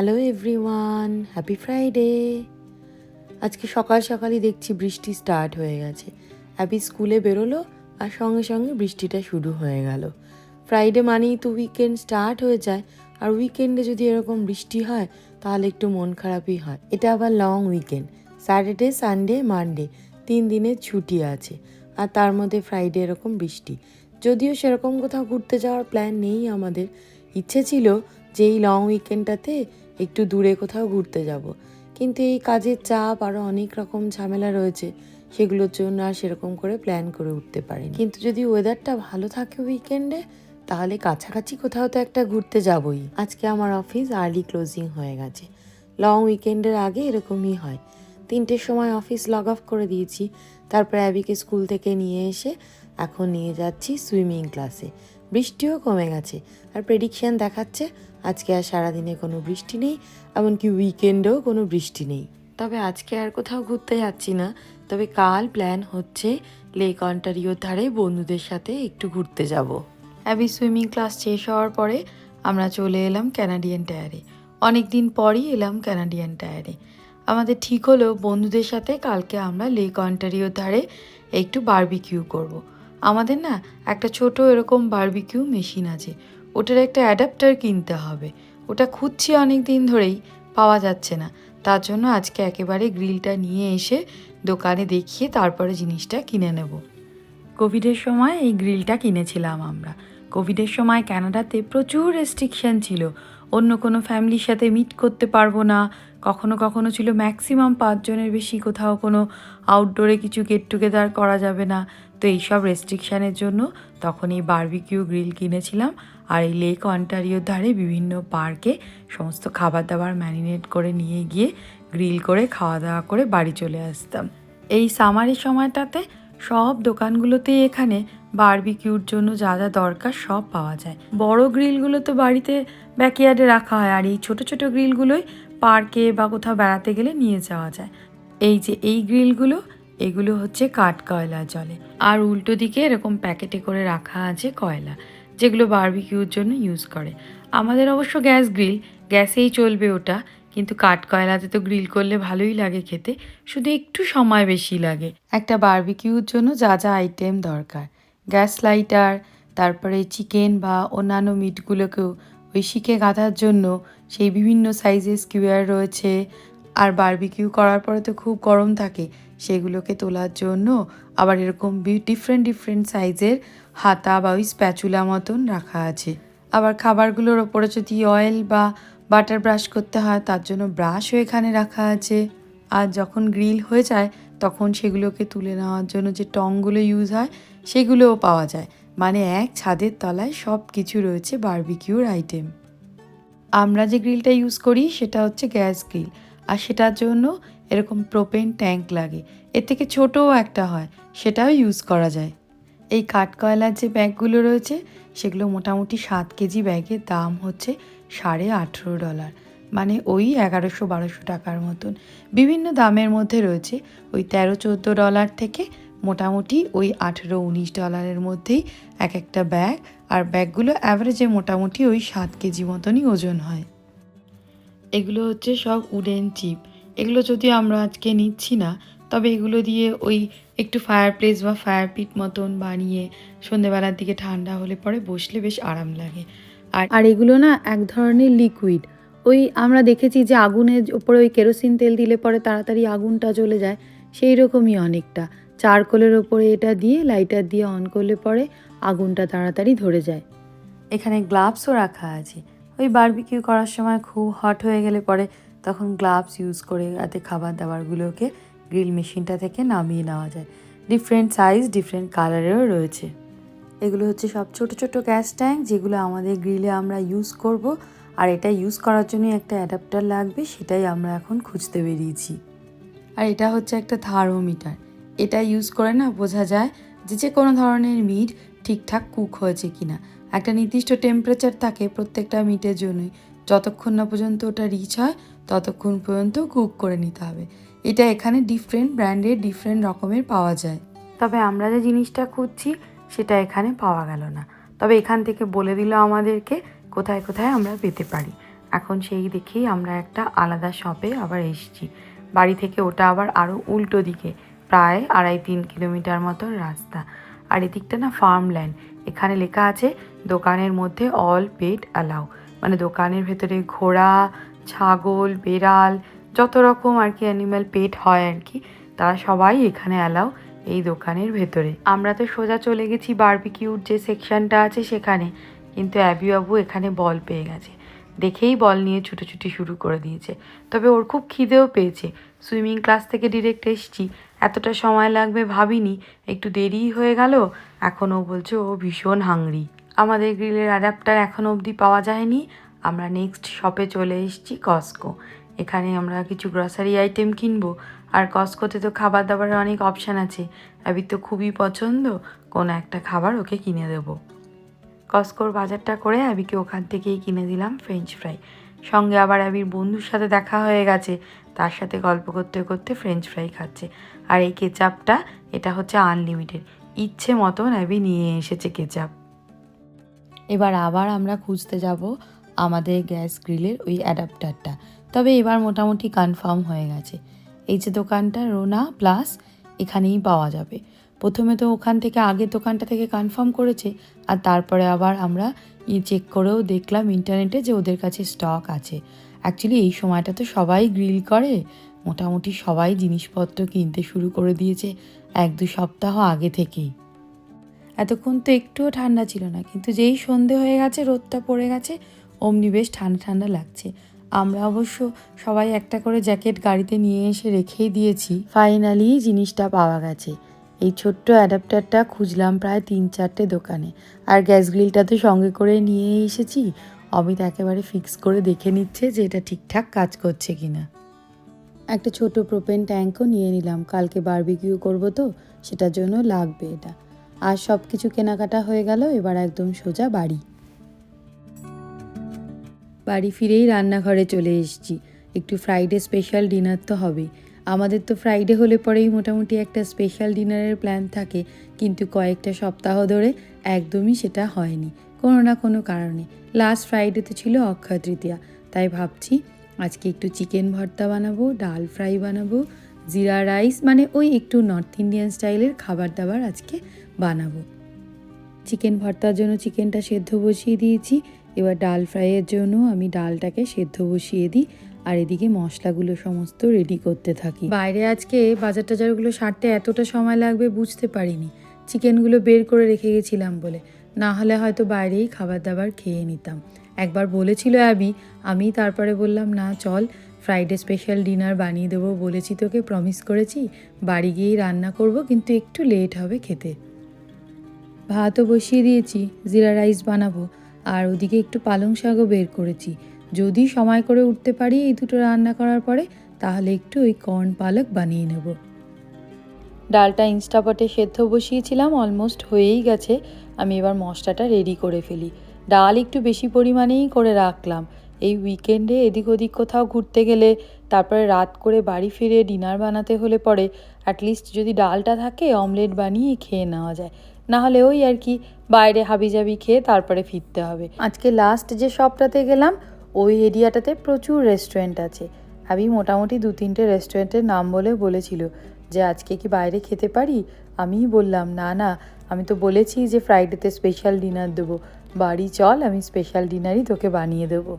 Hello everyone happy Friday আজকে সকাল সকালই দেখছি বৃষ্টি স্টার্ট হয়ে গেছে। অ্যাবি স্কুলে বেরোলো আর সঙ্গে সঙ্গে বৃষ্টিটা শুরু হয়ে গেল। ফ্রাইডে মানেই তো উইকেন্ড স্টার্ট হয়ে যায়। আর উইকেন্ডে যদি এরকম বৃষ্টি হয়, তাহলে একটু মন খারাপই হয়। এটা আবার long weekend Saturday Sunday Monday তিন দিনের ছুটি আছে। আর তার মধ্যে ফ্রাইডে এরকম বৃষ্টি। যদিও সেরকম কোথাও ঘুরতে যাওয়ার প্ল্যান নেই আমাদের। ইচ্ছে ছিল যে এই লং উইকেন্ডটাতে একটু দূরে কোথাও ঘুরতে যাব। কিন্তু এই কাজের চাপ আরও অনেক রকম ঝামেলা রয়েছে, সেগুলোর জন্য আর সেরকম করে প্ল্যান করে উঠতে পারি কিন্তু যদি ওয়েদারটা ভালো থাকে উইকেন্ডে তাহলে কাছাকাছি কোথাও তো একটা ঘুরতে যাবই। আজকে আমার অফিস আর্লি ক্লোজিং হয়ে গেছে। লং উইকেন্ডের আগে এরকমই হয়। তিনটের সময় অফিস লগ অফ করে দিয়েছি। তারপর অ্যাবিকে স্কুল থেকে নিয়ে এসে এখন নিয়ে যাচ্ছি সুইমিং ক্লাসে বৃষ্টিও কমে গেছে। আর প্রেডিকশন দেখাচ্ছে আজকে আর সারাদিনে কোনো বৃষ্টি নেই এমনকি উইকেন্ডেও কোনো বৃষ্টি নেই। তবে আজকে আর কোথাও ঘুরতে যাচ্ছি না। তবে কাল প্ল্যান হচ্ছে লেক অন্টারিওর ধারে বন্ধুদের সাথে একটু ঘুরতে যাব। অ্যাবি সুইমিং ক্লাস শেষ হওয়ার পরে আমরা চলে এলাম ক্যানাডিয়ান টায়ারে অনেক দিন পরই এলাম ক্যানাডিয়ান টায়ারে আমাদের ঠিক হলো বন্ধুদের সাথে কালকে আমরা লেক অন্টারিওর ধারে একটু বার্বিকিউ করব। আমাদের না একটা ছোট এরকম বার্বিকিউ মেশিন আছে। ওটার একটা অ্যাডাপ্টার কিনতে হবে। ওটা খুঁজছি অনেক দিন ধরেই, পাওয়া যাচ্ছে না। তার জন্য আজকে একেবারে গ্রিলটা নিয়ে এসে দোকানে দেখিয়ে তারপরে জিনিসটা কিনে নেব। কোভিডের সময় এই গ্রিলটা কিনেছিলাম আমরা। কোভিডের সময় ক্যানাডাতে প্রচুর রেস্ট্রিকশান ছিল। অন্য কোনো ফ্যামিলির সাথে মিট করতে পারব না। কখনো কখনো ছিল ম্যাক্সিমাম পাঁচজনের বেশি কোথাও কোনো আউটডোরে কিছু গেট টুগেদার করা যাবে না। তো এইসব রেস্ট্রিকশানের জন্য তখন এই বারবিকিউ গ্রিল কিনেছিলাম আর এই লেক অন্টারিওর ধারে বিভিন্ন পার্কে সমস্ত খাবার দাবার ম্যারিনেট করে নিয়ে গিয়ে গ্রিল করে খাওয়া দাওয়া করে বাড়ি চলে আসতাম। এই সামারের সময়টাতে সব দোকানগুলোতেই এখানে বারবিকিউর জন্য যা যা দরকার সব পাওয়া যায়। বড় গ্রিলগুলো তো বাড়িতে ব্যাকইয়ার্ডে রাখা হয় আর এই ছোট ছোট গ্রিলগুলোই পার্কে বা কোথাও বেড়াতে গেলে নিয়ে যাওয়া যায়। এই যে এই গ্রিলগুলো, এগুলো হচ্ছে কাঠ কয়লা জলে। আর উল্টো দিকে এরকম প্যাকেটে করে রাখা আছে কয়লা, যেগুলো বারবিকিউর জন্য ইউজ করে। আমাদের অবশ্য গ্যাস গ্রিল, গ্যাসেই চলবে ওটা, কিন্তু কাঠ কয়লাতে তো গ্রিল করলে ভালোই লাগে খেতে, শুধু একটু সময় বেশি লাগে। একটা বার্বিকিউর জন্য যা যা আইটেম দরকার। গ্যাস লাইটার, তারপরে চিকেন বা অন্যান্য মিটগুলোকেও ওই শিকে গাঁথার জন্য সেই বিভিন্ন সাইজের স্কিউয়ার রয়েছে। আর বারবিকিউ করার পরে তো খুব গরম থাকে, সেগুলোকে তোলার জন্য আবার এরকম ডিফারেন্ট ডিফারেন্ট সাইজের হাতা বা ওই স্প্যাচুলা মতন রাখা আছে। আবার খাবারগুলোর ওপরে যদি অয়েল বা বাটার ব্রাশ করতে হয়, তার জন্য ব্রাশও এখানে রাখা আছে। আর যখন গ্রিল হয়ে যায়, তখন সেগুলোকে তুলে নেওয়ার জন্য যে টংগুলো ইউজ হয়, সেগুলোও পাওয়া যায়। মানে এক ছাদের তলায় সব কিছু রয়েছে বার্বিকিউর আইটেম। আমরা যে গ্রিলটা ইউজ করি সেটা হচ্ছে গ্যাস গ্রিল। আর সেটার জন্য এরকম প্রোপেন ট্যাঙ্ক লাগে। এর থেকে ছোটও একটা হয়, সেটাও ইউজ করা যায়। এই কাঠকয়লার যে ব্যাগগুলো রয়েছে, সেগুলো মোটামুটি সাত কেজি ব্যাগের দাম হচ্ছে সাড়ে আঠেরো ডলার। মানে ওই এগারোশো বারোশো টাকার মতন। বিভিন্ন দামের মধ্যে রয়েছে। ওই তেরো চোদ্দ ডলার থেকে মোটামুটি ওই আঠেরো উনিশ ডলারের মধ্যেই এক একটা ব্যাগ আর ব্যাগগুলো অ্যাভারেজে মোটামুটি ওই সাত কেজি মতনই ওজন হয়। এগুলো হচ্ছে সব উডেন চিপ এগুলো যদিও আমরা আজকে নিচ্ছি না, তবে এগুলো দিয়ে ওই একটু ফায়ার প্লেস বা ফায়ার পিট মতন বানিয়ে সন্ধেবেলার দিকে ঠান্ডা হলে পরে বসলে বেশ আরাম লাগে। আর আর এগুলো না এক ধরনের লিকুইড ওই আমরা দেখেছি যে আগুনের ওপরে ওই কেরোসিন তেল দিলে পরে তাড়াতাড়ি আগুনটা জ্বলে যায়, সেই রকমই অনেকটা। চারকোলের ওপরে এটা দিয়ে লাইটার দিয়ে অন করলে পরে আগুনটা তাড়াতাড়ি ধরে যায়। এখানে গ্লাভসও রাখা আছে। ওই বারবিকিউ করার সময় খুব হট হয়ে গেলে পরে তখন গ্লাভস ইউজ করে যাতে খাবার দাবারগুলোকে গ্রিল মেশিনটা থেকে নামিয়ে নেওয়া যায়। ডিফারেন্ট সাইজ ডিফারেন্ট কালারেরও রয়েছে। এগুলো হচ্ছে সব ছোট ছোট গ্যাস ট্যাঙ্ক যেগুলো আমাদের গ্রিলে আমরা ইউজ করব। আর এটা ইউজ করার জন্য একটা অ্যাডাপ্টার লাগবে, সেটাই আমরা এখন খুঁজতে বেরিয়েছি। আর এটা হচ্ছে একটা থার্মোমিটার এটা ইউজ করে না বোঝা যায় যে যে কোনো ধরনের মিট ঠিকঠাক কুক হয়েছে কি না একটা নির্দিষ্ট টেম্পারেচার থাকে প্রত্যেকটা মিটের জন্যই। যতক্ষণ না পর্যন্ত ওটা রিচ হয়, ততক্ষণ পর্যন্ত কুক করে নিতে হবে। এটা এখানে ডিফারেন্ট ব্র্যান্ডের ডিফারেন্ট রকমের পাওয়া যায়। তবে আমরা যে জিনিসটা খুঁজছি, সেটা এখানে পাওয়া গেল না। তবে এখান থেকে বলে দিল আমাদেরকে, কোথায় কোথায় আমরা পেতে পারি। এখন সেই দেখেই আমরা একটা আলাদা শপে আবার এসেছি। বাড়ি থেকে ওটা আবার আরও উল্টো দিকে। প্রায় আড়াই তিন কিলোমিটার মতন রাস্তা। আর এদিকটা না ফার্মল্যান্ড এখানে লেখা আছে, দোকানের মধ্যে অল পেট অ্যালাউ মানে দোকানের ভেতরে ঘোড়া, ছাগল, বেড়াল, যত রকম আর কি অ্যানিম্যাল পেট হয় আর কি, তারা সবাই এখানে অ্যালাউ এই দোকানের ভেতরে। আমরা তো সোজা চলে গেছি বারবিকিউর যে সেকশনটা আছে সেখানে। কিন্তু অ্যাবি বাবু এখানে বল পেয়ে গেছে। দেখেই বল নিয়ে ছুটোছুটি শুরু করে দিয়েছে। তবে ওর খুব খিদেও পেয়েছে। সুইমিং ক্লাস থেকে ডিরেক্ট এসছি। এতটা সময় লাগবে ভাবিনি। একটু দেরিই হয়ে গেল। এখন ও বলছে, ও ভীষণ হাংরি আমাদের গ্রিলের অ্যাডাপ্টার এখনও অবধি পাওয়া যায়নি। আমরা নেক্সট শপে চলে এসেছি কস্কো এখানে আমরা কিছু গ্রসারি আইটেম কিনবো। আর কস্কোতে তো খাবার দাবারের অনেক অপশান আছে। অ্যাবির তো খুবই পছন্দ। কোনো একটা খাবার ওকে কিনে দেবো। কস্কোর বাজারটা করে অ্যাবিকে ওখান থেকেই কিনে দিলাম ফ্রেঞ্চ ফ্রাই সঙ্গে আবার অ্যাবির বন্ধুর সাথে দেখা হয়ে গেছে, তার সাথে গল্প করতে করতে ফ্রেঞ্চ ফ্রাই খাচ্ছে। আর এই কেচাপটা, এটা হচ্ছে আনলিমিটেড ইচ্ছে মতন অ্যাবি নিয়ে এসেছে কেচাপ। এবার আবার আমরা খুঁজতে যাব আমাদের গ্যাস গ্রিলের ওই অ্যাডাপ্টারটা। তবে এবার মোটামুটি কনফার্ম হয়ে গেছে। এই যে দোকানটা রোনা প্লাস এখানেই পাওয়া যাবে। প্রথমে তো ওখান থেকে আগে দোকানটা থেকে কনফার্ম করেছে, আর তারপরে আবার আমরা ই চেক করেও দেখলাম ইন্টারনেটে যে ওদের কাছে স্টক আছে। অ্যাকচুয়ালি এই সময়টা তো সবাই গ্রিল করে, মোটামুটি সবাই জিনিসপত্র কিনতে শুরু করে দিয়েছে এক দু সপ্তাহ আগে থেকেই। এতক্ষণ তো একটুও ঠান্ডা ছিল না, কিন্তু যেই সন্ধে হয়ে গেছে, রোদটা পড়ে গেছে, অমনি বেশ ঠান্ডা ঠান্ডা লাগছে। আমরা অবশ্য সবাই একটা করে জ্যাকেট গাড়িতে নিয়ে এসে রেখেই দিয়েছি। ফাইনালি জিনিসটা পাওয়া গেছে। এই ছোট্ট অ্যাডাপ্টারটা খুঁজলাম প্রায় তিন চারটে দোকানে। আর গ্যাস গ্রিলটা তো সঙ্গে করে নিয়ে এসেছি। অমিত একেবারে ফিক্স করে দেখে নিচ্ছে যে এটা ঠিকঠাক কাজ করছে কিনা। একটা ছোট প্রোপেন ট্যাঙ্কও নিয়ে নিলাম। কালকে বারবিকিউ করব তো, সেটার জন্য লাগবে এটা। আর সব কিছু কেনাকাটা হয়ে গেল, এবার একদম সোজা বাড়ি। বাড়ি ফিরেই রান্নাঘরে চলে এসেছি। একটু ফ্রাইডে স্পেশাল ডিনার তো হবেই। আমাদের তো ফ্রাইডে হলে পরেই মোটামুটি একটা স্পেশাল ডিনারের প্ল্যান থাকে, কিন্তু কয়েকটা সপ্তাহ ধরে একদমই সেটা হয়নি, কোনো না কোনো কারণে। লাস্ট ফ্রাইডেতে ছিল অক্ষয় তৃতীয়া, তাই ভাবছি আজকে একটু চিকেন ভর্তা বানাবো, ডাল ফ্রাই বানাবো, জিরা রাইস মানে ওই একটু নর্থ ইন্ডিয়ান স্টাইলের খাবার দাবার আজকে বানাবো। চিকেন ভর্তার জন্য চিকেনটা সেদ্ধ বসিয়ে দিয়েছি, এবার ডাল ফ্রাইয়ের জন্য আমি ডালটাকে সেদ্ধ বসিয়ে দিই আর এদিকে মশলাগুলো সমস্ত রেডি করতে থাকি। বাইরে আজকে বাজার টাজারগুলো সারতে এতটা সময় লাগবে বুঝতে পারিনি। চিকেনগুলো বের করে রেখে গেছিলাম বলে। না হলে হয়তো বাইরেই খাবার দাবার খেয়ে নিতাম। একবার বলেছিল অ্যাবি, আমি তারপরে বললাম, না, চল, ফ্রাইডে স্পেশাল ডিনার বানিয়ে দেবো বলেছি তোকে প্রমিস করেছি। বাড়ি গিয়েই রান্না করব, কিন্তু একটু লেট হবে খেতে। ভাতও বসিয়ে দিয়েছি, জিরা রাইস বানাবো। আর ওদিকে একটু পালং শাকও বের করেছি। যদি সময় করে উঠতে পারি এই দুটো রান্না করার পরে, তাহলে একটু ওই কর্ন পালক বানিয়ে নেব। ডালটা ইনস্টাপটে সেদ্ধ বসিয়েছিলাম অলমোস্ট হয়েই গেছে। আমি এবার মশলাটা রেডি করে ফেলি। ডাল একটু বেশি পরিমাণেই করে রাখলাম। এই উইকেন্ডে এদিক ওদিক কোথাও ঘুরতে গেলে, তারপরে রাত করে বাড়ি ফিরে ডিনার বানাতে হলে পরে অ্যাটলিস্ট যদি ডালটা থাকে অমলেট বানিয়ে খেয়ে নেওয়া যায়। না হলে ওই আর কি, বাইরে হাবিজাবি খেয়ে তারপরে ফিরতে হবে। আজকে লাস্ট যে শপটাতে গেলাম ওই এরিয়াটাতে প্রচুর রেস্টুরেন্ট আছে। আমি মোটামুটি দু তিনটে রেস্টুরেন্টের নাম বলে বলেছিল যে, আজকে কি বাইরে খেতে পারি? আমিই বললাম, না না, আমি তো বলেছি যে ফ্রাইডেতে স্পেশাল ডিনার দেবো। বাড়ি চল, আমি স্পেশাল ডিনারই তোকে বানিয়ে দেবো।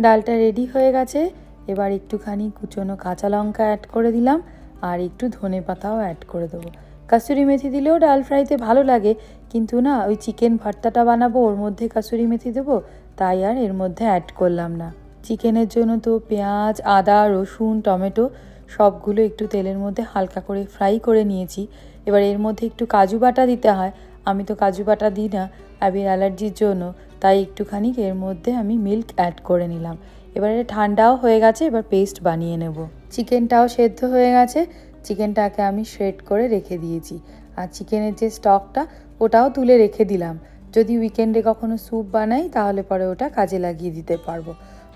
ডালটা রেডি হয়ে গেছে। এবার একটুখানি কুচনো কাঁচা লঙ্কা অ্যাড করে দিলাম, আর একটু ধনে পাতাও অ্যাড করে দেবো। কাসুরি মেথি দিলেও ডাল ফ্রাইতে ভালো লাগে। কিন্তু না, ওই চিকেন ভর্তাটা বানাবো, ওর মধ্যে কাসুরি মেথি দেবো, তাই আর এর মধ্যে অ্যাড করলাম না। চিকেনের জন্য তো পেঁয়াজ, আদা, রসুন, টমেটো সবগুলো একটু তেলের মধ্যে হালকা করে ফ্রাই করে নিয়েছি। এবার এর মধ্যে একটু কাজু বাটা দিতে হয়। আমি তো কাজু বাটা দিই না, আবির অ্যালার্জির জন্য, তাই একটুখানি এর মধ্যে আমি মিল্ক অ্যাড করে নিলাম। এবারে ঠান্ডাও হয়ে গেছে, এবার পেস্ট বানিয়ে নেব। চিকেনটাও সেদ্ধ হয়ে গেছে চিকেনটাকে আমি শ্রেড করে রেখে দিয়েছি। আর চিকেনের যে স্টকটা ওটাও তুলে রেখে দিলাম। যদি উইকেন্ডে কখনো স্যুপ বানাই তাহলে পরে ওটা কাজে লাগিয়ে দিতে পারব।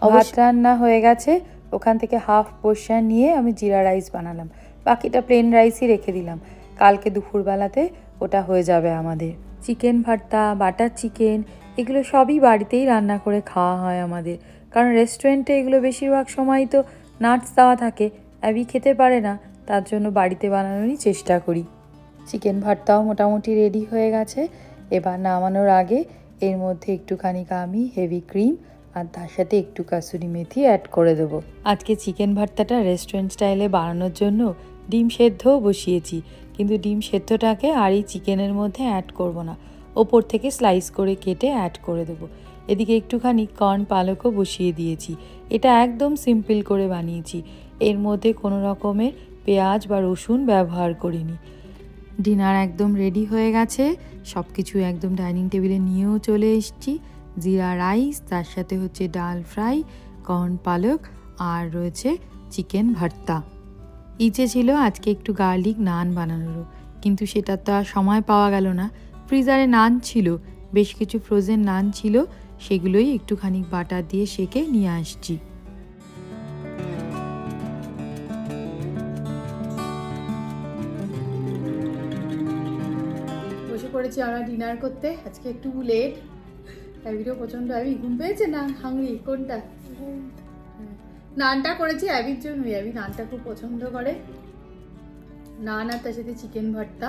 ভাত রান্না হয়ে গেছে। ওখান থেকে হাফ পোর্শন নিয়ে আমি জিরা রাইস বানালাম। বাকিটা প্লেন রাইসই রেখে দিলাম। কালকে দুপুরবেলাতে ওটা হয়ে যাবে আমাদের। চিকেন ভর্তা বাটার চিকেন এগুলো সবই বাড়িতেই রান্না করে খাওয়া হয় আমাদের। কারণ রেস্টুরেন্টে এগুলো বেশিরভাগ সময় তো নাটস দেওয়া থাকে। অ্যাবি খেতে পারে না। তার জন্য বাড়িতে বানানোরই চেষ্টা করি। চিকেন ভর্তাও মোটামুটি রেডি হয়ে গেছে। এবার নামানোর আগে এর মধ্যে একটুখানি আমি হেভি ক্রিম আর তার সাথে একটু কাসুরি মেথি অ্যাড করে দেবো। আজকে চিকেন ভর্তাটা রেস্টুরেন্ট স্টাইলে বানানোর জন্য ডিম সেদ্ধও বসিয়েছি। কিন্তু ডিম সেদ্ধটাকে আর এই চিকেনের মধ্যে অ্যাড করব না। ওপর থেকে স্লাইস করে কেটে অ্যাড করে দেবো। এদিকে একটুখানি কর্ন পালকও বসিয়ে দিয়েছি। এটা একদম সিম্পল করে বানিয়েছি। এর মধ্যে কোনো রকমের পেঁয়াজ বা রসুন ব্যবহার করিনি। ডিনার একদম রেডি হয়ে গেছে সব কিছু একদম ডাইনিং টেবিলে নিয়েও চলে এসেছি। জিরা রাইস, তার সাথে হচ্ছে ডাল ফ্রাই, কর্ন পালক, আর রয়েছে চিকেন ভর্তা। ইচ্ছে ছিল আজকে একটু গার্লিক নান বানানোরও, কিন্তু সেটা তো আর সময় পাওয়া গেল না। ফ্রিজারে নান ছিল, বেশ কিছু ফ্রোজেন নান ছিল, সেগুলোই একটুখানি বাটার দিয়ে সেকে নিয়ে আসছি। বসে আমরা ডিনার করতে। আজকে একটু লেট অ্যাবিরও প্রচণ্ড অ্যাবি ঘুম পেয়েছে না? হাংরি কোনটা? হ্যাঁ। নানটা করেছি অ্যাবির জন্যই অ্যাবি নানটা খুব পছন্দ করে। নান আর তার সাথে চিকেন ভর্তা।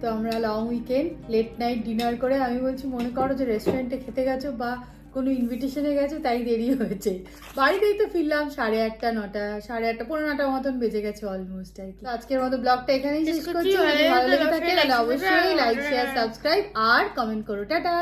তো আমরা long weekend late night dinner করে আমি বলছি, মনে করো যে রেস্টুরেন্টে খেতে গেছো বা কোনো ইনভিটেশনে গেছে তাই দেরি হয়েছে। বাড়িতেই তো ফিরলাম সাড়ে আটটা নটা সাড়ে আটটা পনেরো নটার মতন বেজে গেছে অলমোস্ট আর কি। আজকের মতো ব্লগটা এখানেই শেষ করছি। যদি ভালো লেগে থাকে তাহলে অবশ্যই লাইক শেয়ার সাবস্ক্রাইব আর কমেন্ট করো। টাটা!